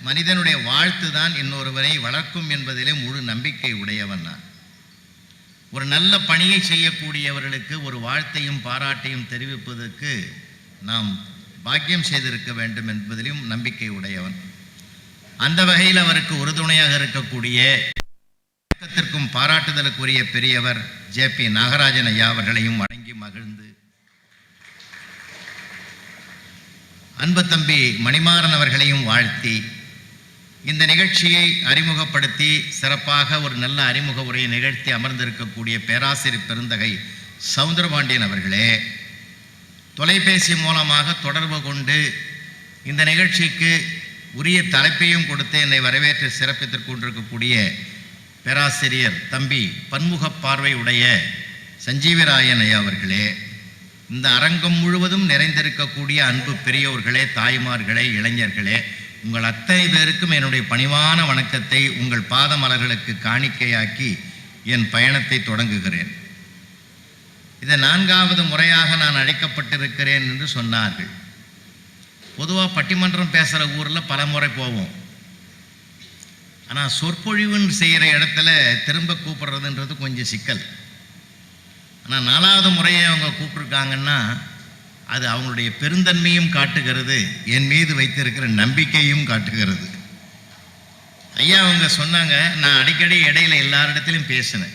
மனிதனுடைய வாழ்த்து தான் இன்னொருவரை வளர்க்கும் என்பதிலே முழு நம்பிக்கை உடையவன் நான். ஒரு நல்ல பணியை செய்யக்கூடியவர்களுக்கு ஒரு வாழ்த்தையும் பாராட்டையும் தெரிவிப்பதற்கு நாம் பாக்கியம் செய்திருக்க வேண்டும் என்பதிலும் நம்பிக்கை உடையவன். அந்த வகையில் அவருக்கு உறுதுணையாக இருக்கக்கூடிய வணக்கத்திற்கும் பாராட்டுதலுக்குரிய பெரியவர் ஜே பி நாகராஜன் ஐயா அவர்களையும் வணங்கி மகிழ்ந்து அன்பு தம்பி மணிமாறன் அவர்களையும் வாழ்த்தி இந்த நிகழ்ச்சியை அறிமுகப்படுத்தி சிறப்பாக ஒரு நல்ல அறிமுக உரையை நிகழ்த்தி அமர்ந்திருக்கக்கூடிய பேராசிரியர் பெருந்தகை சவுந்தரபாண்டியன் அவர்களே தொலைபேசி மூலமாக தொடர்பு கொண்டு இந்த நிகழ்ச்சிக்கு உரிய தலைப்பையும் கொடுத்து என்னை வரவேற்று சிறப்பித்துக் கொண்டிருக்கக்கூடிய பேராசிரியர் தம்பி பன்முக பார்வை உடைய ஐயா அவர்களே இந்த அரங்கம் முழுவதும் நிறைந்திருக்கக்கூடிய அன்பு பெரியோர்களே தாய்மார்களே இளைஞர்களே உங்கள் அத்தனை பேருக்கும் என்னுடைய பணிவான வணக்கத்தை உங்கள் பாதமலர்களுக்கு காணிக்கையாக்கி என் பயணத்தை தொடங்குகிறேன். இதை நான்காவது முறையாக நான் அழைக்கப்பட்டிருக்கிறேன் என்று சொன்னார்கள். பொதுவாக பட்டிமன்றம் பேசுகிற ஊரில் பல முறை போவோம். ஆனால் சொற்பொழிவுன்னு செய்கிற இடத்துல திரும்ப கூப்பிடுறதுன்றது கொஞ்சம் சிக்கல். ஆனால் நாலாவது முறையை அவங்க கூப்பிட்ருக்காங்கன்னா அது அவங்களுடைய பெருந்தன்மையும் காட்டுகிறது என் மீது வைத்திருக்கிற நம்பிக்கையும் காட்டுகிறது. ஐயா அவங்க சொன்னாங்க நான் அடிக்கடி இடையில எல்லாரிடத்திலும் பேசினேன்.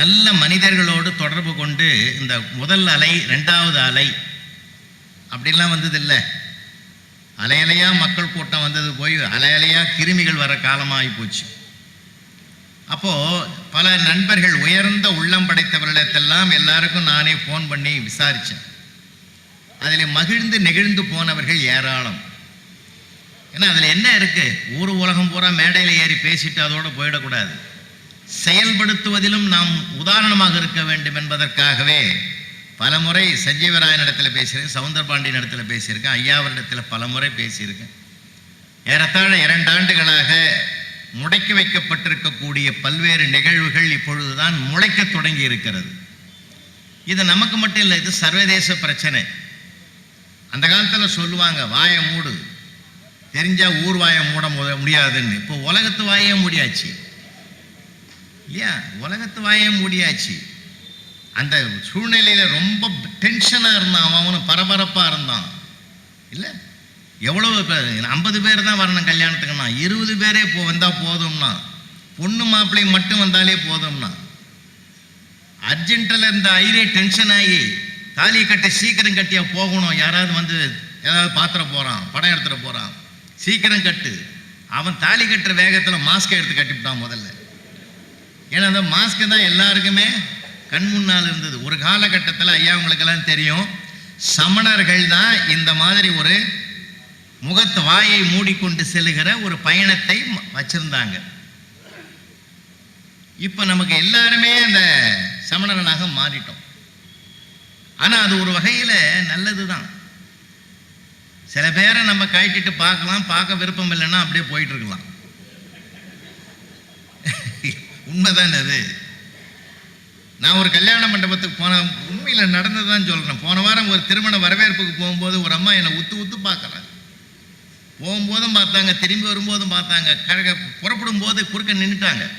நல்ல மனிதர்களோடு தொடர்பு கொண்டு இந்த முதல் அலை ரெண்டாவது அலை அப்படிலாம் வந்தது இல்லை அலையலையாக மக்கள் கூட்டம் வந்தது போய் அலையலையாக கிருமிகள் வர காலமாகி போச்சு. அப்போ பல நண்பர்கள் உயர்ந்த உள்ளம் படைத்தவர்களிடத்தெல்லாம் எல்லாருக்கும் நானே ஃபோன் பண்ணி விசாரித்தேன் அதில் மகிழ்ந்து நெகிழ்ந்து போனவர்கள் ஏராளம். ஏன்னா அதில் என்ன இருக்குது ஊர் உலகம் பூரா மேடையில் ஏறி பேசிட்டு அதோடு போயிடக்கூடாது. செயல்படுத்துவதிலும் நாம் உதாரணமாக இருக்க வேண்டும் என்பதற்காகவே பல முறை சஞ்சீவராயன் இடத்துல பேசியிருக்கேன் சவுந்தரபாண்டியன் இடத்துல பேசியிருக்கேன் ஐயாவரிடத்தில் பல முறை பேசியிருக்கேன். ஏறத்தாழ இரண்டு ஆண்டுகளாக முடக்கி வைக்கப்பட்டிருக்கக்கூடிய பல்வேறு நிகழ்வுகள் இப்பொழுதுதான் முளைக்க தொடங்கி இருக்கிறது இது நமக்கு மட்டும் இல்லை இது சர்வதேச பிரச்சனை. அந்த காலத்தில் சொல்லுவாங்க வாயை மூடு. தெரிஞ்சால் ஊர் வாயை மூட முத- முடியாதுன்னு. இப்போ உலகத்து வாயே முடியாச்சு. இல்லையா? உலகத்து வாயே மூடியாச்சு. அந்த சூழ்நிலையில ரொம்ப டென்ஷனாக இருந்தான். அவன் பரபரப்பாக இருந்தான். இல்லை? எவ்வளவு பேர்? ஐம்பது பேர் தான் வரணும் கல்யாணத்துக்குன்னா. இருபது பேரே போ வந்தால் போதும்னா. பொண்ணு மாப்பிள்ளை மட்டும் வந்தாலே போதும்னா. அர்ஜென்ட்டில் இருந்த ஐரே டென்ஷன் ஆகி தாலியை கட்ட சீக்கிரம் கட்டியா போகணும். யாராவது வந்து ஏதாவது பாத்திர போகிறான் படம் எடுத்துகிற போகிறான் சீக்கிரம் கட்டு. அவன் தாலி கட்டுற வேகத்தில் மாஸ்கை எடுத்து கட்டிவிட்டான் முதல்ல. ஏன்னா அந்த மாஸ்க்கு தான் எல்லாருக்குமே கண் முன்னால் இருந்தது. ஒரு காலகட்டத்தில் ஐயா உங்களுக்கெல்லாம் தெரியும் சமணர்கள் தான் இந்த மாதிரி ஒரு முகத்து வாயை மூடிக்கொண்டு செல்லுகிற ஒரு பயணத்தை வச்சிருந்தாங்க. இப்போ நமக்கு எல்லாருமே அந்த சமணர்களாக மாறிட்டோம். ஆனால் அது ஒரு வகையில் நல்லது தான் சில பேரை நம்ம கழட்டிட்டு பார்க்கலாம் பார்க்க விருப்பம் இல்லைன்னா அப்படியே போயிட்டு இருக்கலாம். உண்மைதான் அது? நான் ஒரு கல்யாண மண்டபத்துக்கு போன உண்மையில் நடந்ததுதான் சொல்கிறேன் போன வாரம் ஒரு திருமண வரவேற்புக்கு போகும்போது ஒரு அம்மா என்னை உத்து உத்து பார்க்குறாங்க. போகும்போதும் பார்த்தாங்க திரும்பி வரும்போதும் பார்த்தாங்க. கழக புறப்படும் போது குறுக்க நின்றுட்டாங்க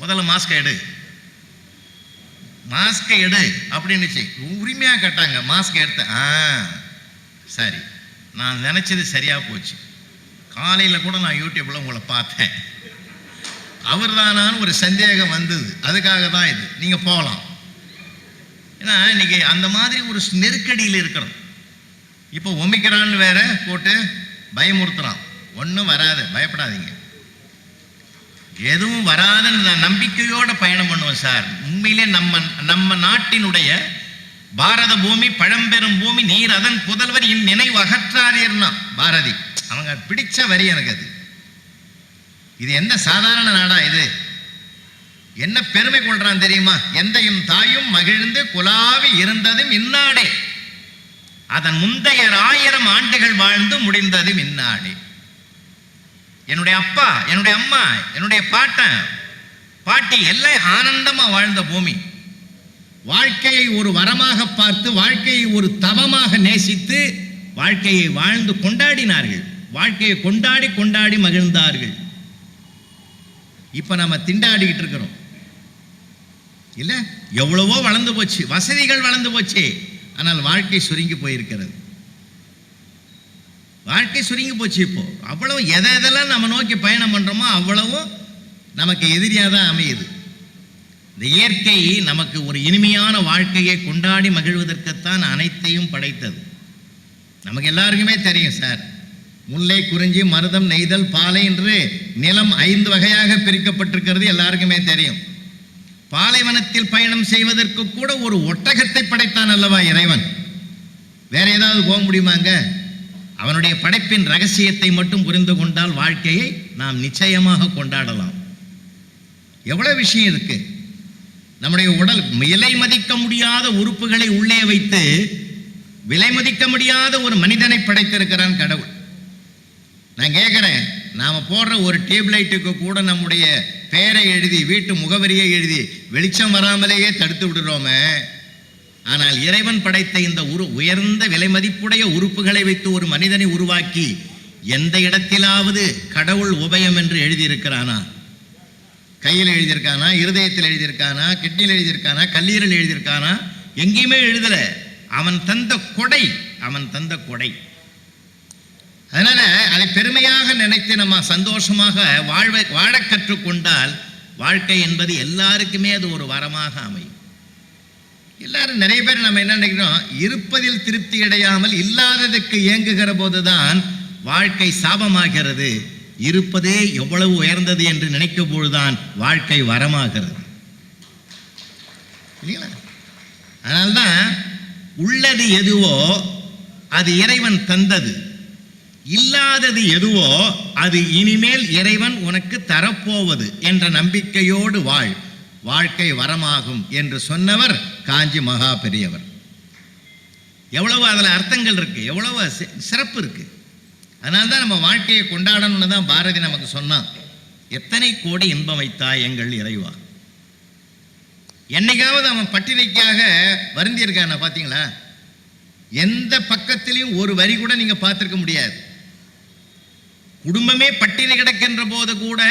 முதல்ல மாஸ்கை எடு. மாஸ்கை எடு அப்படின்னுச்சு. உரிமையாக கேட்டாங்க மாஸ்க் எடுத்து ஆ சரி. நான் நினச்சது சரியாக போச்சு. காலையில் கூட நான் யூடியூப்பில் உங்களை பார்த்தேன். அவர் தானான்னு ஒரு சந்தேகம் வந்தது. அதுக்காக தான் இது. நீங்கள் போகலாம். ஏன்னா இன்னைக்கு அந்த மாதிரி ஒரு நெருக்கடியில் இருக்கிறோம் இப்போ ஒமிக்கிறான்னு வேற போட்டு பயமுறுத்துறான். ஒன்றும் வராது. பயப்படாதீங்க. எதுவும் வராதுன்னு நான் நம்பிக்கையோட பயணம் பண்ணுவேன் சார். உண்மையிலே நம்ம நம்ம நாட்டினுடைய பாரத பூமி பழம்பெரும் பூமி நீர் அதன் புதல்வர் இன் நினைவு அகற்றாதீர்னா பாரதி. அவங்க பிடிச்ச வரி எனக்கு அது. இது என்ன சாதாரண நாடா இது? என்ன பெருமை கொள்றான் தெரியுமா? எந்தையும் தாயும் மகிழ்ந்து குலாவி இருந்ததும் இந்நாடே. அதன் முந்தைய ஆயிரம் ஆண்டுகள் வாழ்ந்து முடிந்தது மின்னாடி. என்னுடைய அப்பா என்னுடைய அம்மா என்னுடைய பாட்டன் பாட்டி எல்லாம் ஆனந்தமா வாழ்ந்த பூமி. வாழ்க்கையை ஒரு வரமாக பார்த்து வாழ்க்கையை ஒரு தவமாக நேசித்து வாழ்க்கையை வாழ்ந்து கொண்டாடினார்கள். வாழ்க்கையை கொண்டாடி கொண்டாடி மகிழ்ந்தார்கள். இப்ப நம்ம திண்டாடிக்கிட்டு இருக்கிறோம். இல்லை? எவ்வளவோ வளர்ந்து போச்சு. வசதிகள் வளர்ந்து போச்சு. ஆனால் வாழ்க்கை சுருங்கி போயிருக்கிறது. வாழ்க்கை சுருங்கி போச்சு இப்போ. அவ்வளவு எதை எதெல்லாம் நம்ம நோக்கி பயணம் பண்றோமோ அவ்வளவும் நமக்கு எதிரியாக தான் அமையுது. இந்த இயற்கை நமக்கு ஒரு இனிமையான வாழ்க்கையை கொண்டாடி மகிழ்வதற்குத்தான் அனைத்தையும் படைத்தது. நமக்கு எல்லாருக்குமே தெரியும் சார். முல்லை குறிஞ்சி மருதம் நெய்தல் பாலை என்று நிலம் ஐந்து வகையாக பிரிக்கப்பட்டிருக்கிறது எல்லாருக்குமே தெரியும். பாலைவனத்தில் பயணம் செய்வதற்கு கூட ஒரு ஒட்டகத்தை படைத்தான் அல்லவா இறைவன்? வேற ஏதாவது போக முடியுமாங்க அவனுடைய படைப்பின் ரகசியத்தை மட்டும் புரிந்து கொண்டால் வாழ்க்கையை நாம் நிச்சயமாக கொண்டாடலாம். எவ்வளவு விஷயம் இருக்கு? நம்முடைய உடல் விலை மதிக்க முடியாத உறுப்புகளை உள்ளே வைத்து விலை மதிக்க முடியாத ஒரு மனிதனை படைத்திருக்கிறான் கடவுள். நான் கேட்குறேன் நாம் போடுற ஒரு டியூப்லைட்டுக்கு கூட நம்முடைய பெயரை எழுதி வீட்டு முகவரியை எழுதி வெளிச்சம் வராமலேயே தடுத்து விடுறோமே. ஆனால் இறைவன் படைத்த இந்த உரு உயர்ந்த விலை மதிப்புடைய உறுப்புகளை வைத்து ஒரு மனிதனை உருவாக்கி எந்த இடத்திலாவது கடவுள் உபயம் என்று எழுதியிருக்கிறானா? கையில் எழுதியிருக்கானா? இருதயத்தில் எழுதியிருக்கானா? கிட்னியில் எழுதியிருக்கானா? கல்லீரல் எழுதியிருக்கானா? எங்கேயுமே எழுதலை. அவன் தந்த கொடை அவன் தந்த கொடை. அதனால அதை பெருமையாக நினைத்து நம்ம சந்தோஷமாக வாழ்வை வாழ கற்றுக்கொண்டால் வாழ்க்கை என்பது எல்லாருக்குமே அது ஒரு வரமாக அமையும். எல்லாரும் நிறைய பேர் நம்ம என்ன நினைக்கிறோம்? இருப்பதில் திருப்தி அடையாமல் இல்லாததுக்கு இயங்குகிற போதுதான் வாழ்க்கை சாபமாகிறது. இருப்பதே எவ்வளவு உயர்ந்தது என்று நினைக்கும் பொழுதுதான் வாழ்க்கை வரமாகிறது. இல்லைங்களா? அதனால்தான் உள்ளது எதுவோ அது இறைவன் தந்தது. இல்லாதது எதுவோ அது இனிமேல் இறைவன் உனக்கு தரப்போவது என்ற நம்பிக்கையோடு வாழ். வாழ்க்கை வரமாகும் என்று சொன்னவர் காஞ்சி மகா பெரியவர். எவ்வளவு அதில் அர்த்தங்கள் இருக்கு எவ்வளவு சிறப்பு இருக்கு. அதனால தான் நம்ம வாழ்க்கையை கொண்டாடணும்னு தான் பாரதி நமக்கு சொன்னான். எத்தனை கோடி இன்பம் வைத்தாய் எங்கள் இறைவா? என்னைக்காவது அவன் பட்டினிக்காக வருந்தியிருக்கான பார்த்தீங்களா எந்த பக்கத்திலையும் ஒரு வரி கூட நீங்கள் பார்த்துருக்க முடியாது. குடும்பமே பட்டினி கிடக்கின்ற போது கூட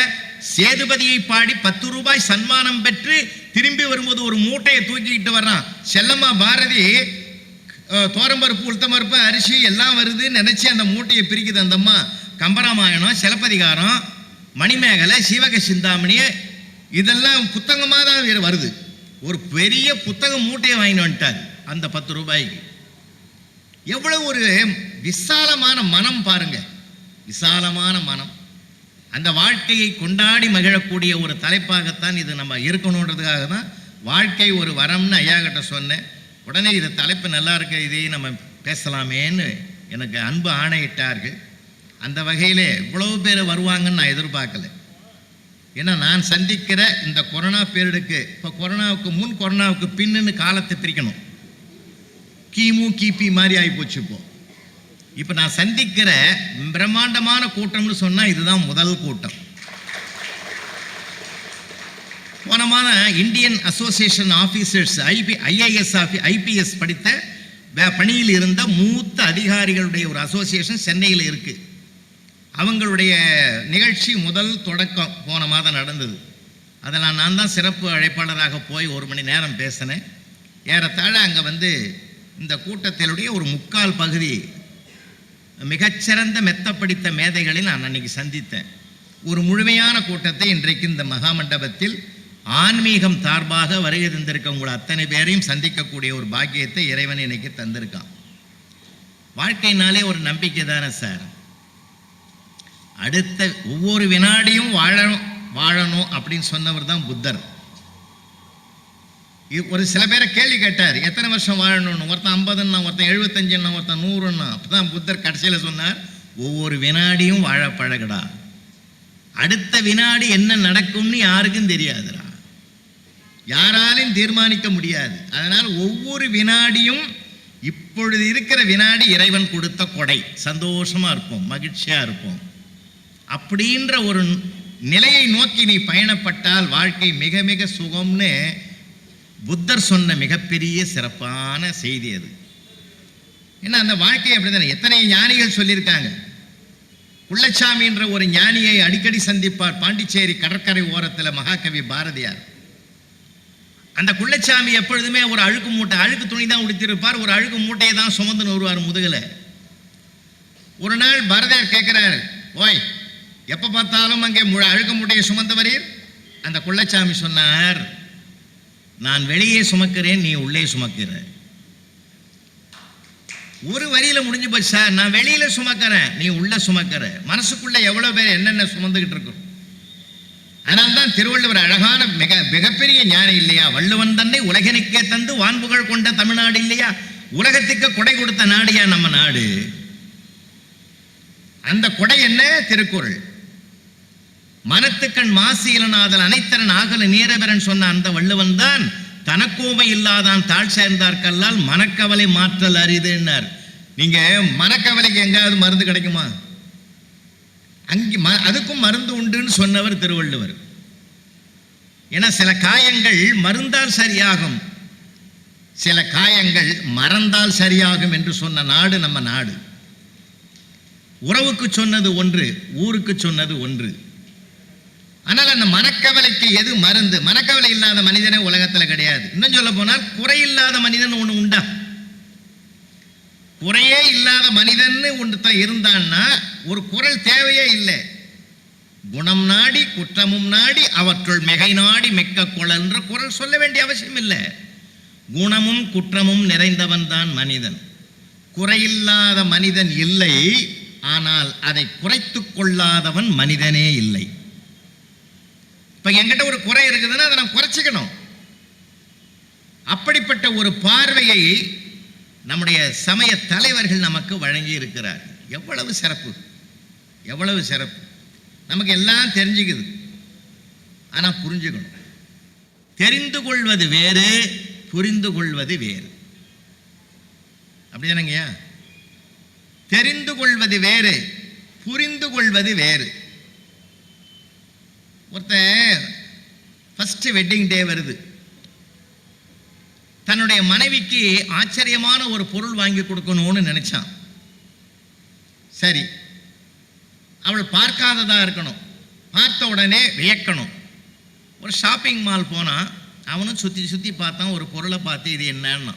சேதுபதியை பாடி பத்து ரூபாய் சன்மானம் பெற்று திரும்பி வரும்போது ஒரு மூட்டையை தூக்கிக்கிட்டு வர்றான். செல்லம்மா பாரதி தோரம்பருப்பு உளுத்தம்பருப்பு அரிசி எல்லாம் வருதுன்னு நினச்சி அந்த மூட்டையை பிரிக்குது அந்த அம்மா. கம்பராமாயணம் சிலப்பதிகாரம் மணிமேகலை சிவக சிந்தாமணி இதெல்லாம் புத்தகமாக தான் வருது. ஒரு பெரிய புத்தக மூட்டையை வாங்கிட்டு வந்துட்டார் அந்த பத்து ரூபாய்க்கு. எவ்வளோ ஒரு விசாலமான மனம் பாருங்கள் விசாலமான மனம். அந்த வாழ்க்கையை கொண்டாடி மகிழக்கூடிய ஒரு தலைப்பாகத்தான் இது நம்ம இருக்கணுன்றதுக்காக தான் வாழ்க்கை ஒரு வரம்னு ஐயா கிட்ட சொன்னேன். உடனே இது தலைப்பு நல்லா இருக்க இதையும் நம்ம பேசலாமேன்னு எனக்கு அன்பு ஆணையிட்டார்கள். அந்த வகையில் இவ்வளவு பேர் வருவாங்கன்னு நான் எதிர்பார்க்கல. ஏன்னா நான் சந்திக்கிற இந்த கொரோனா பீரியடுக்கு இப்போ கொரோனாவுக்கு முன் கொரோனாவுக்கு பின்னுன்னு காலத்தை பிரிக்கணும். கிமு கிபி மாதிரி ஆகிப்போச்சு இப்போ. இப்போ நான் சந்திக்கிற பிரம்மாண்டமான கூட்டம்னு சொன்னால் இதுதான் முதல் கூட்டம். போன மாதம் Indian association officers IP IAS ஆஃபி IPS படித்த வே- பணியில் இருந்த மூத்த அதிகாரிகளுடைய ஒரு அசோசியேஷன் சென்னையில் இருக்குது அவங்களுடைய நிகழ்ச்சி முதல் தொடக்கம் போன மாதம் நடந்தது. அதில் நான் தான் சிறப்பு அழைப்பாளராக போய் ஒரு மணி நேரம் பேசினேன். ஏறத்தாழ அங்கே வந்து இந்த கூட்டத்தினுடைய ஒரு முக்கால் பகுதி மிகச்சிறந்த மெத்த படித்த மேதைகளை நான் அன்னைக்கு சந்தித்தேன். ஒரு முழுமையான கூட்டத்தை இன்றைக்கு இந்த மகாமண்டபத்தில் ஆன்மீகம் சார்பாக வருகை தந்திருக்க உங்கள் அத்தனை பேரையும் சந்திக்கக்கூடிய ஒரு பாக்கியத்தை இறைவன் இன்னைக்கு தந்திருக்கான். வாழ்க்கைனாலே ஒரு நம்பிக்கை தானே சார்? அடுத்த ஒவ்வொரு வினாடியும் வாழணும் வாழணும் அப்படின்னு சொன்னவர் தான் புத்தர். ஒரு சில பேரை கேள்வி கேட்டார். எத்தனை வருஷம் வாழணும்னு? ஒருத்தன் ஐம்பதுன்னா ஒருத்தன் எழுபத்தஞ்சுன்னா ஒருத்தன் நூறுன்னா. அப்பதான் புத்தர் கடைசியில் சொன்னார் ஒவ்வொரு வினாடியும் வாழ பழகுடா. அடுத்த வினாடி என்ன நடக்கும்னு யாருக்கும் தெரியாதுடா. யாராலையும் தீர்மானிக்க முடியாது. அதனால் ஒவ்வொரு வினாடியும் இப்பொழுது இருக்கிற வினாடி இறைவன் கொடுத்த கொடை. சந்தோஷமாக இருப்போம் மகிழ்ச்சியாக இருப்போம். அப்படின்ற ஒரு நிலையை நோக்கி நீ பயணப்பட்டால் வாழ்க்கை மிக மிக சுகம்னு புத்தர் சொன்ன மிகப்பெரிய சிறப்பான செய்தி அது. ஏன்னா அந்த வாழ்க்கை அப்படிதானே? எத்தனை ஞானிகள் சொல்லியிருக்காங்க. குள்ளச்சாமி என்ற ஒரு ஞானியை அடிக்கடி சந்திப்பார் பாண்டிச்சேரி கடற்கரை ஓரத்தில் மகாகவி பாரதியார். அந்த குள்ளச்சாமி எப்பொழுதுமே ஒரு அழுக்கு மூட்டை அழுக்கு துணி தான் உடுத்திருப்பார் ஒரு அழுக்கு மூட்டையை தான் சுமந்துன்னு வருவார் முதுகில். ஒரு நாள் பாரதியார் கேட்குறாரு ஓய் எப்போ பார்த்தாலும் அங்கே அழுக்கு மூட்டையை சுமந்தவரீர்? அந்த குள்ளச்சாமி சொன்னார் நான் வெளியே சுமக்கிறேன் நீ உள்ளே சுமக்கிற. ஒரு வரியில முடிஞ்சு போச்சு சார். நான் வெளியில சுமக்கிறேன் நீ உள்ள சுமக்கிற. மனசுக்குள்ள எவ்வளவு பேர் என்னென்ன சுமந்துகிட்டு இருக்கும். அதனால்தான் திருவள்ளுவர் அழகான மிக மிகப்பெரிய ஞானம் இல்லையா? வள்ளுவன் தன்னை உலகனுக்கே தந்து வான்புகள் கொண்ட தமிழ்நாடு இல்லையா? உலகத்துக்கு கொடை கொடுத்த நாடியா நம்ம நாடு? அந்த கொடை என்ன? திருக்குறள். மனத்துக்கண் மாசியலனாதல் அனைத்தரன் ஆகல நீரபரன் சொன்ன அந்த வள்ளுவன் தான் தனக்கோமை இல்லாதான் தாழ் சேர்ந்தார்கல்லால் மனக்கவலை மாற்றல் அரிதுன்னார். நீங்க மனக்கவலைக்கு எங்காவது மருந்து கிடைக்குமா? அங்கே ம- அதுக்கும் மருந்து உண்டுன்னு சொன்னவர் திருவள்ளுவர். ஏன்னா சில காயங்கள் மருந்தால் சரியாகும். சில காயங்கள் மறந்தால் சரியாகும் என்று சொன்ன நாடு நம்ம நாடு. உறவுக்கு சொன்னது ஒன்று ஊருக்கு சொன்னது ஒன்று. ஆனால் அந்த மனக்கவலைக்கு எது மருந்து? மனக்கவலை இல்லாத மனிதனே உலகத்துல கிடையாது. இன்னும் சொல்ல போனால் குறையில்லாத மனிதன் ஒன்று உண்டா? குறையே இல்லாத மனிதன் ஒன்று இருந்தான்னா ஒரு குரல் தேவையே இல்லை. குணம் நாடி குற்றமும் நாடி அவற்றுள் மிகை நாடி மிக்க குழல்ன்ற குரல் சொல்ல வேண்டிய அவசியம் இல்லை. குணமும் குற்றமும் நிறைந்தவன் தான் மனிதன். குறையில்லாத மனிதன் இல்லை ஆனால் அதை குறைத்து கொள்ளாதவன் மனிதனே இல்லை. இப்ப என்கிட்ட ஒரு குறை இருக்குதுன்னா அதை நான் குறைச்சிக்கணும். அப்படிப்பட்ட ஒரு பார்வையை நம்முடைய சமய தலைவர்கள் நமக்கு வழங்கி இருக்கிறார். எவ்வளவு சிறப்பு. எவ்வளவு சிறப்பு. நமக்கு எல்லாம் தெரிஞ்சுக்குது. ஆனா புரிஞ்சுக்கணும். தெரிந்து கொள்வது வேறு புரிந்து கொள்வது வேறு. அப்படிதானங்கய்யா? தெரிந்து கொள்வது வேறு புரிந்து கொள்வது வேறு. ஒருத்தன் ஃபஸ்ட்டு வெட்டிங் டே வருது. தன்னுடைய மனைவிக்கு ஆச்சரியமான ஒரு பொருள் வாங்கி கொடுக்கணும்னு நினச்சான். சரி அவள் பார்க்காததாக இருக்கணும். பார்த்த உடனே வியக்கணும். ஒரு ஷாப்பிங் மால் போனான் அவனும் சுற்றி சுற்றி பார்த்தான் ஒரு பொருளை பார்த்து இது என்னன்னா?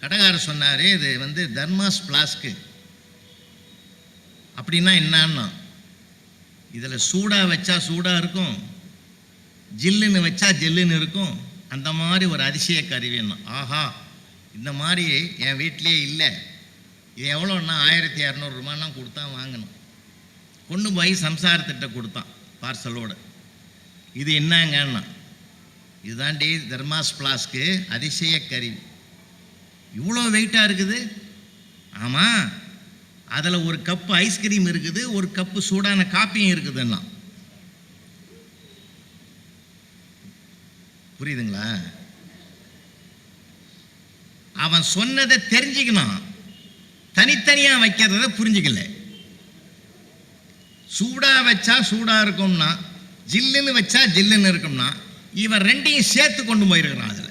கடைக்காரர் சொன்னார் இது வந்து தர்மாஸ் பிளாஸ்க்கு அப்படின்னா என்னன்னா? இதில் சூடாக வச்சா சூடாக இருக்கும் ஜில்லுன்னு வச்சா ஜில்லுன்னு இருக்கும். அந்த மாதிரி ஒரு அதிசய கருவின்னா ஆஹா இந்த மாதிரி என் வீட்டிலேயே இல்லை. இது எவ்வளோன்னா ஆயிரத்தி இரநூறுபான்னா கொடுத்தான் வாங்கணும். கொண்டு போய் சம்சாரத்திட்ட கொடுத்தான் பார்சலோடு. இது என்னங்கன்னா இதுதாண்டி தர்மாஸ் பிளாஸ்க்கு அதிசய கருவி. இவ்வளோ வெயிட்டாக இருக்குது? ஆமாம் அதில் ஒரு கப்பு ஐஸ்கிரீம் இருக்குது ஒரு கப்பு சூடான காப்பியும் இருக்குதுன்னா புரியுதுங்களா? அவன் சொன்னதை தெரிஞ்சுக்கணும். தனித்தனியா வைக்கிறத புரிஞ்சுக்கல. சூடா வச்சா சூடா இருக்கும்னா ஜில்லுன்னு வச்சா ஜில்லுன்னு இருக்கும்னா இவன் ரெண்டையும் சேர்த்து கொண்டு போயிருக்கிறான் அதுல.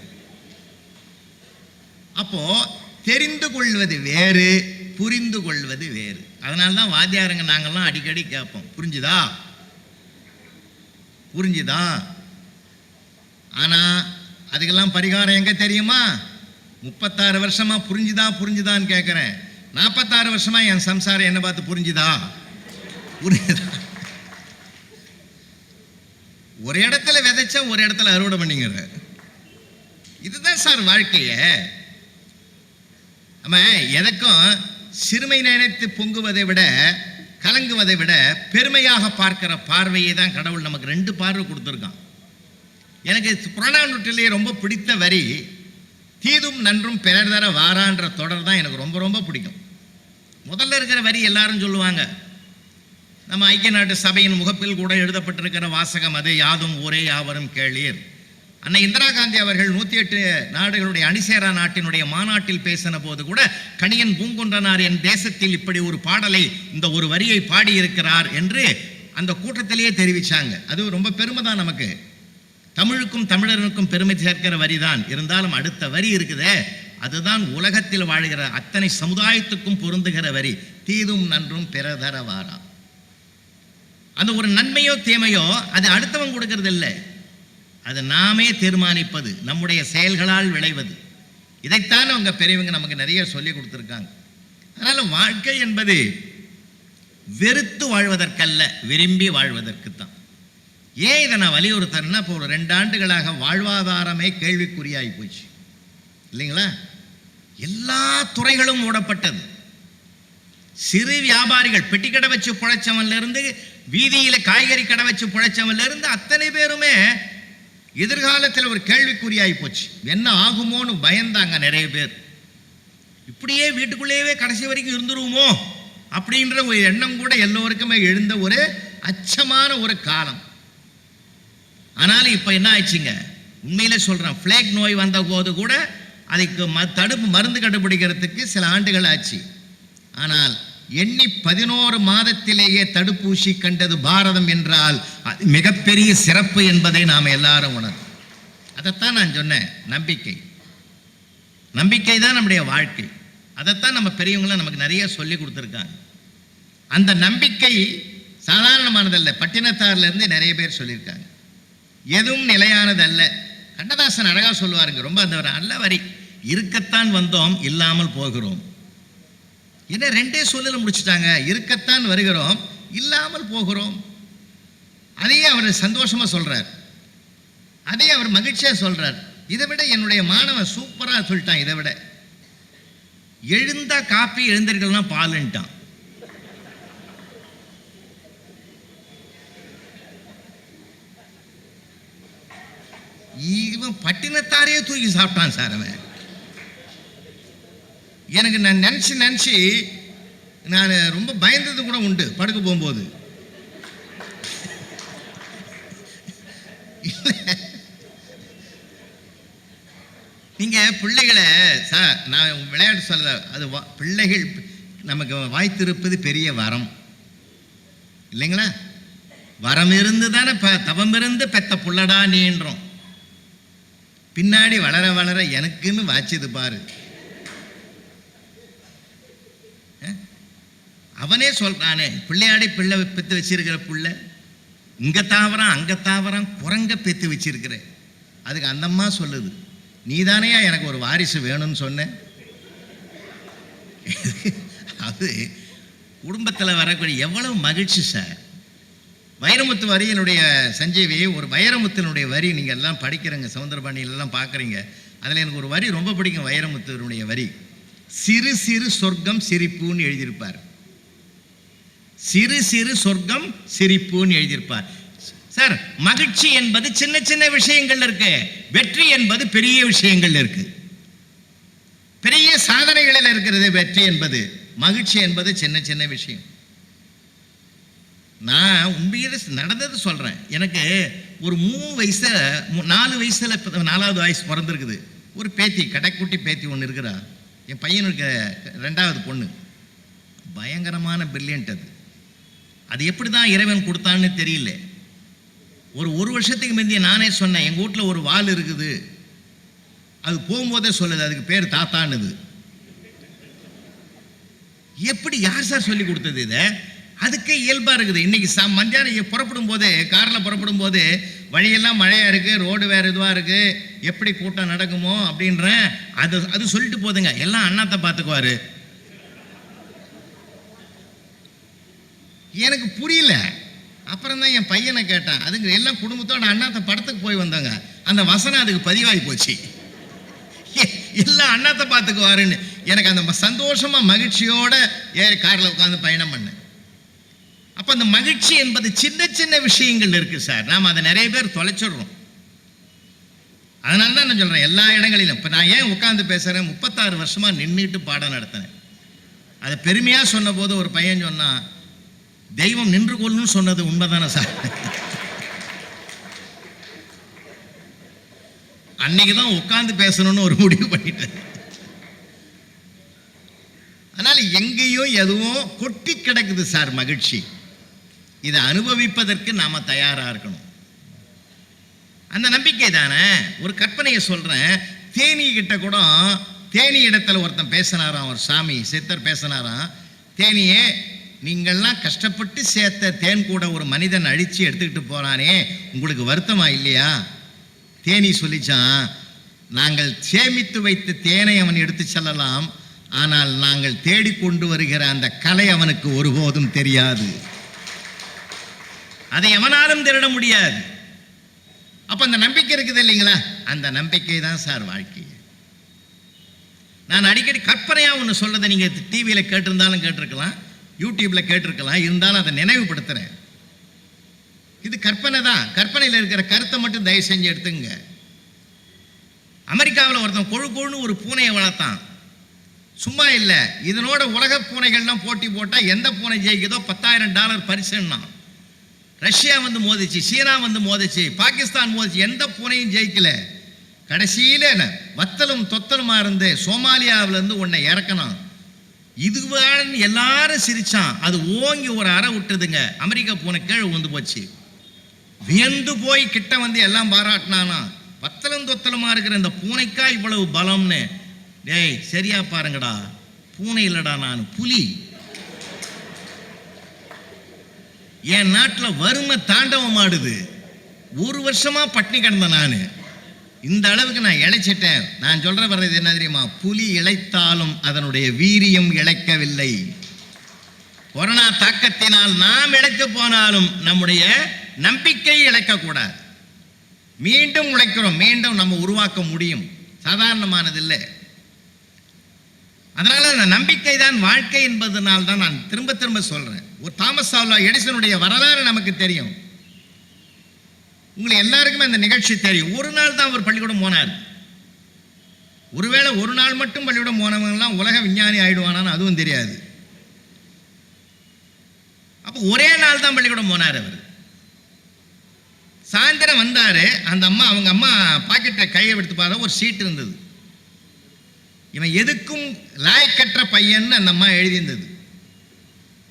அப்போ தெரிந்து கொள்வது வேறு புரிந்து கொள்வது வேறு. அதனால தான் வாத்தியாருங்க நாங்கள்லாம் அடிக்கடி கேட்போம். புரிஞ்சுதா? புரிஞ்சுதா? ஆனால் அதுக்கெல்லாம் பரிகாரம் எங்கே தெரியுமா? முப்பத்தாறு வருஷமாக புரிஞ்சுதா புரிஞ்சுதான்னு கேட்குறேன். நாற்பத்தாறு வருஷமாக என் சம்சாரம் என்ன பார்த்து புரிஞ்சுதா? புரிஞ்சுதா ஒரு இடத்துல விதைச்சா ஒரு இடத்துல அறுவடை பண்ணிங்கிற இதுதான் சார் வாழ்க்கையை. நம்ம எதற்கும் சிறுமை நினைத்து பொங்குவதை விட கலங்குவதை விட பெருமையாக பார்க்கிற பார்வையை தான் கடவுள் நமக்கு ரெண்டு பார்வை கொடுத்துருக்கான். எனக்கு புறநானூற்றிலேயே ரொம்ப பிடித்த வரி தீதும் நன்றும் பிறர் தர வாரான்ற தொடர் தான் எனக்கு ரொம்ப ரொம்ப பிடிக்கும். முதல்ல இருக்கிற வரி எல்லாரும் சொல்லுவாங்க. நம்ம ஐக்கிய நாட்டு சபையின் முகப்பில் கூட எழுதப்பட்டிருக்கிற வாசகம் அது யாதும் ஒரே யாவரும் கேளீர். அன்னை இந்திரா காந்தி அவர்கள் நூற்றி எட்டு நாடுகளுடைய அணிசேரா நாட்டினுடைய மாநாட்டில் பேசின போது கூட கணியன் பூங்குன்றனார் என் தேசத்தில் இப்படி ஒரு பாடலை இந்த ஒரு வரியை பாடியிருக்கிறார் என்று அந்த கூட்டத்திலேயே தெரிவிச்சாங்க. அது ரொம்ப பெருமை தான் நமக்கு. தமிழுக்கும் தமிழருக்கும் பெருமை சேர்க்கிற வரிதான். இருந்தாலும் அடுத்த வரி இருக்குதே அதுதான் உலகத்தில் வாழ்கிற அத்தனை சமுதாயத்துக்கும் பொருந்துகிற வரி. தீதும் நன்றும் பிறதரவாரா அந்த ஒரு நன்மையோ தீமையோ அது அடுத்தவன் கொடுக்கறது இல்லை அது நாமே தீர்மானிப்பது நம்முடைய செயல்களால் விளைவது. இதைத்தான் அவங்க பெரியவங்க நமக்கு நிறைய சொல்லி கொடுத்துருக்காங்க. அதனால வாழ்க்கை என்பது வெறுத்து வாழ்வதற்கல்ல விரும்பி வாழ்வதற்கு தான் ஏன் இதை நான் வலியுறுத்தேன்னா இப்போ ஒரு ரெண்டு ஆண்டுகளாக வாழ்வாதாரமே கேள்விக்குறியாகி போச்சு. இல்லைங்களா? எல்லா துறைகளும் மூடப்பட்டது. சிறு வியாபாரிகள் பெட்டி கடை வச்சு பிழைச்சவன்லேருந்து இருந்து காய்கறி கடை வச்சு பிழைச்சவன்லேருந்து அத்தனை பேருமே எதிர்காலத்தில் ஒரு கேள்விக்குறியாகி போச்சு. என்ன ஆகுமோன்னு பயந்தாங்க நிறைய பேர். இப்படியே வீட்டுக்குள்ளேயே கடைசி வரைக்கும் இருந்துருவோமோ? அப்படின்ற ஒரு எண்ணம் கூட எல்லோருக்குமே எழுந்த ஒரு அச்சமான ஒரு காலம். ஆனாலும் இப்போ என்ன ஆயிடுச்சுங்க? உண்மையில சொல்கிறேன் ஃப்ளேக் நோய் வந்த போது கூட அதுக்கு ம தடுப்பு மருந்து கண்டுபிடிக்கிறதுக்கு சில ஆண்டுகள் ஆச்சு. ஆனால் எண்ணி பதினோரு மாதத்திலேயே தடுப்பூசி கண்டது பாரதம் என்றால் அது மிகப்பெரிய சிறப்பு என்பதை நாம் எல்லாரும் உணரும் அதைத்தான் நான் சொன்னேன் நம்பிக்கை. நம்பிக்கை தான் நம்முடைய வாழ்க்கை. அதைத்தான் நம்ம பெரியவங்களாம் நமக்கு நிறைய சொல்லி கொடுத்துருக்காங்க. அந்த நம்பிக்கை சாதாரணமானதல்ல பட்டினத்தார்லேருந்து நிறைய பேர் சொல்லியிருக்காங்க. எதுவும் நிலையானதல்ல. கண்ணதாசன் அழகா சொல்லுவாருங்க ரொம்ப அந்த ஒரு நல்ல வரி இருக்கத்தான் வந்தோம் இல்லாமல் போகிறோம். என்ன ரெண்டே சொல்லல முடிச்சிட்டாங்க. இருக்கத்தான் வருகிறோம் இல்லாமல் போகிறோம். அதையே அவர் சந்தோஷமாக சொல்கிறார் அதையே அவர் மகிழ்ச்சியாக சொல்கிறார் இதை விட என்னுடைய மாணவன் சூப்பராக சொல்லிட்டான் இதை விட. எழுந்தா காப்பி எழுந்திருக்கலன்னா பாலுன்ட்டான். இவன் பட்டினத்தாரையே தூக்கி சாப்பிட்டான் சார் அவன். எனக்கு நான் நினச்சி நினச்சி நான் ரொம்ப பயந்தது கூட உண்டு படுக்க போகும்போது. நீங்கள் பிள்ளைகளை சார் நான் விளையாட்டு சொல்ல அது வா- பிள்ளைகள் நமக்கு வாய்த்திருப்பது பெரிய வரம். இல்லைங்களா? வரம் இருந்து தானே ப- தவம் இருந்து பெத்த புள்ளடா நீன்றோம். பின்னாடி வளர வளர எனக்குன்னு வாய்ச்சது பாரு. அவனே சொல்கிறானே பிள்ளையாடி பிள்ளை பெற்று வச்சிருக்கிற பிள்ளை இங்கே தாவறான் அங்கே தாவறான் குரங்க பெற்று வச்சிருக்கிற. அதுக்கு அந்தம்மா சொல்லுது சொல்லுது நீதானையா எனக்கு ஒரு வாரிசு வேணும்னு சொன்ன? அது குடும்பத்தில் வரக்கூடிய எவ்வளவு மகிழ்ச்சி சார். வைரமுத்து வரியினுடைய சஞ்சீவி ஒரு வைரமுத்தினுடைய வரி நீங்கள் எல்லாம் படிக்கிறங்க சவுந்தரபாணியிலலாம் பார்க்குறீங்க அதில் எனக்கு ஒரு வரி ரொம்ப பிடிக்கும் வைரமுத்தினுடைய வரி. சிறு சிறு சொர்க்கம் சிரிப்புன்னு எழுதியிருப்பார். சிறு சிறு சொர்க்கம் சிரிப்புன்னு எழுதியிருப்பார். சார் மகிழ்ச்சி என்பது சின்ன சின்ன விஷயங்கள் இருக்கு. வெற்றி என்பது பெரிய விஷயங்கள் இருக்கு. பெரிய சாதனைகளில் இருக்கிறது வெற்றி என்பது. மகிழ்ச்சி என்பது சின்ன சின்ன விஷயம். நான் உண்மையில நடந்தது சொல்றேன். எனக்கு ஒரு மூணு வயசுல நாலு வயசுல இப்போ நாலாவது வயசு பிறந்திருக்குது. ஒரு பேத்தி கடைக்குட்டி பேத்தி ஒன்று இருக்கிறா. என் பையனுக்கு ரெண்டாவது பொண்ணு. பயங்கரமான பிரில்லியன்ட் அது. அது எப்படி தான் இறைவன் கொடுத்தான்னு தெரியல. ஒரு ஒரு வருஷத்துக்கு முந்தைய நானே சொன்னேன் எங்கள் வீட்டில் ஒரு வால் இருக்குது. அது போகும்போதே சொல்லுது அதுக்கு பேர் தாத்தான்னுது. எப்படி யார் சார் சொல்லி கொடுத்தது இதை? அதுக்கே இயல்பாக இருக்குது. இன்னைக்கு ச மஞ்சாரம் புறப்படும் போதே காரில் புறப்படும் போது வழியெல்லாம் மழையாக இருக்குது ரோடு வேறு இதுவாக இருக்குது எப்படி கூட்டம் நடக்குமோ அப்படின்றேன் அது அது சொல்லிட்டு போதுங்க. எல்லாம் அண்ணாத்தை பார்த்துக்குவாரு எனக்கு புரியல. அப்புறம் தான் என் பையனை கேட்டேன். அதுங்க எல்லாம் குடும்பத்தோட அண்ணாத்த படத்துக்கு போய் வந்தாங்க அந்த வசனம் அதுக்கு பதிவாகி போச்சு. எல்லாம் அண்ணாத்த பார்த்துக்குவாருன்னு. எனக்கு அந்த ம- சந்தோஷமா மகிழ்ச்சியோட ஏறி காரில் உட்காந்து பயணம் பண்ணேன். அப்போ அந்த மகிழ்ச்சி என்பது சின்ன சின்ன விஷயங்கள் இருக்கு சார். நாம் அதை நிறைய பேர் தொலைச்சிடுறோம். அதனால தான் நான் சொல்கிறேன் எல்லா இடங்களிலும். இப்போ நான் ஏன் உட்காந்து பேசுகிறேன் முப்பத்தாறு வருஷமாக நின்றுட்டு பாடம் நடத்தினேன். அதை பெருமையாக சொன்ன போது ஒரு பையன் சொன்னான் தெய்வம் நின்று கொள்ளணும்னு சொன்னது உண்மைதானே சார்? அன்னைக்கு தான் உட்காந்து பேசணும்னு ஒரு முடிவு பண்ணிட்டேன். அதனால எங்கேயும் எதுவும் கொட்டி கிடக்குது சார் மகிழ்ச்சி. இதை அனுபவிப்பதற்கு நாம தயாரா இருக்கணும். அந்த நம்பிக்கை தானே? ஒரு கற்பனையை சொல்றேன். தேனி கிட்ட கூட தேனி இடத்துல ஒருத்தன் பேசினாராம் ஒரு சாமி சித்தர் பேசினாராம். தேனியே நீங்கள்லாம் கஷ்டப்பட்டு சேர்த்த தேன் கூட ஒரு மனிதன் அழித்து எடுத்துக்கிட்டு போகிறானே உங்களுக்கு வருத்தமா இல்லையா? தேனி சொல்லிச்சான் நாங்கள் சேமித்து வைத்த தேனை அவன் எடுத்து செல்லலாம் ஆனால் நாங்கள் தேடிக்கொண்டு வருகிற அந்த கலை அவனுக்கு ஒருபோதும் தெரியாது. அதை எவனாலும் திருட முடியாது. அப்ப அந்த நம்பிக்கை இருக்குது இல்லைங்களா? அந்த நம்பிக்கை தான் சார் வாழ்க்கை நான் அடிக்கடி கற்பனையா ஒன்று சொல்றதை நீங்க டிவியில் கேட்டிருந்தாலும் கேட்டிருக்கலாம். யூடியூப்ல கேட்டிருக்கலாம். இருந்தாலும் அதை நினைவுபடுத்துறேன். இது கற்பனை தான். கற்பனையில் இருக்கிற கருத்தை மட்டும் தயவு செஞ்சு எடுத்துங்க. அமெரிக்காவில் ஒருத்தன் கொழு கொழுன்னு ஒரு பூனையை வளர்த்தான். சும்மா இல்லை. இதனோட உலக பூனைகள்லாம் போட்டி போட்டால் எந்த பூனை ஜெயிக்குதோ பத்தாயிரம் டாலர் பரிசுன்னா ரஷ்யா வந்து மோதிச்சு சீனா வந்து மோதிச்சு பாகிஸ்தான் மோதிச்சு எந்த பூனையும் ஜெயிக்கல. கடைசியில் வத்தலும் தொத்தலுமா இருந்து சோமாலியாவிலேருந்து உன்னை இறக்கணும் இதுவான்னு எல்லாரும் சிரிச்சான். அது ஓங்கி ஒரு அறை விட்டுதுங்க. அமெரிக்கா போன கீழே வந்து போச்சு. வியந்து போய் கிட்ட வந்து எல்லாம் பாராட்டினானா. வத்தலும் தொத்தலுமா இருக்கிற இந்த பூனைக்கா இவ்வளவு பலம்னு. டேய் சரியா பாருங்கடா. பூனை இல்லடா நான் புலி. என் நாட்டில் வறுமை தாண்டவம் ஆடுது ஒரு வருஷமா பட்டினி கிடந்தேன் நான். இந்த அளவுக்கு நான் இழைச்சிட்டேன். நான் சொல்ற வர்றது என்ன தெரியுமா? புலி இழைத்தாலும் அதனுடைய வீரியம் இழைக்கவில்லை. கொரோனா தாக்கத்தினால் நாம் இழைத்து போனாலும் நம்முடைய நம்பிக்கை இழைக்கக்கூடாது. மீண்டும் உழைக்கிறோம். மீண்டும் நம்ம உருவாக்க முடியும். சாதாரணமானது இல்லை அதனால் அந்த நம்பிக்கை தான் வாழ்க்கை என்பதனால் தான் நான் திரும்ப திரும்ப சொல்கிறேன் ஒரு தாமஸ் ஆல்வா எடிசனுடைய வரலாறு நமக்கு தெரியும். உங்களுக்கு எல்லாருக்குமே அந்த நிகழ்ச்சி தெரியும். ஒரு நாள் தான் அவர் பள்ளிக்கூடம் போனார். ஒருவேளை ஒரு நாள் மட்டும் பள்ளிக்கூடம் போனவங்கலாம் உலக விஞ்ஞானி ஆயிடுவானான்னு அதுவும் தெரியாது. அப்போ ஒரே நாள் தான் பள்ளிக்கூடம் போனார் அவர். சாயந்தரம் வந்தாரு. அந்த அம்மா அவங்க அம்மா பாக்கெட்டை கையை எடுத்து பார்த்தா ஒரு சீட் இருந்தது. இவன் எதுக்கும் லாயக்கற்ற பையன் அந்த அம்மா எழுதியிருந்தது.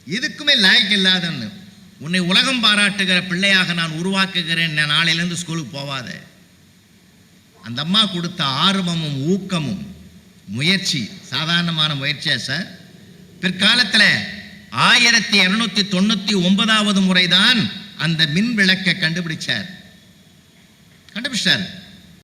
எதுக்குமே லாய்க்கு இல்லாதன்னு. உன்னை உலகம் பாராட்டுகிற பிள்ளையாக நான் உருவாக்குகிறேன். நான் நாளையிலேருந்து ஸ்கூலுக்கு போவாத. அந்த அம்மா கொடுத்த ஆர்வமும் ஊக்கமும் முயற்சி சாதாரணமான முயற்சியா சார்? பிற்காலத்தில் ஆயிரத்தி இரநூத்தி தொண்ணூத்தி ஒன்பதாவது முறைதான் அந்த மின் விளக்கை கண்டுபிடிச்சார். கண்டுபிடிச்சார்.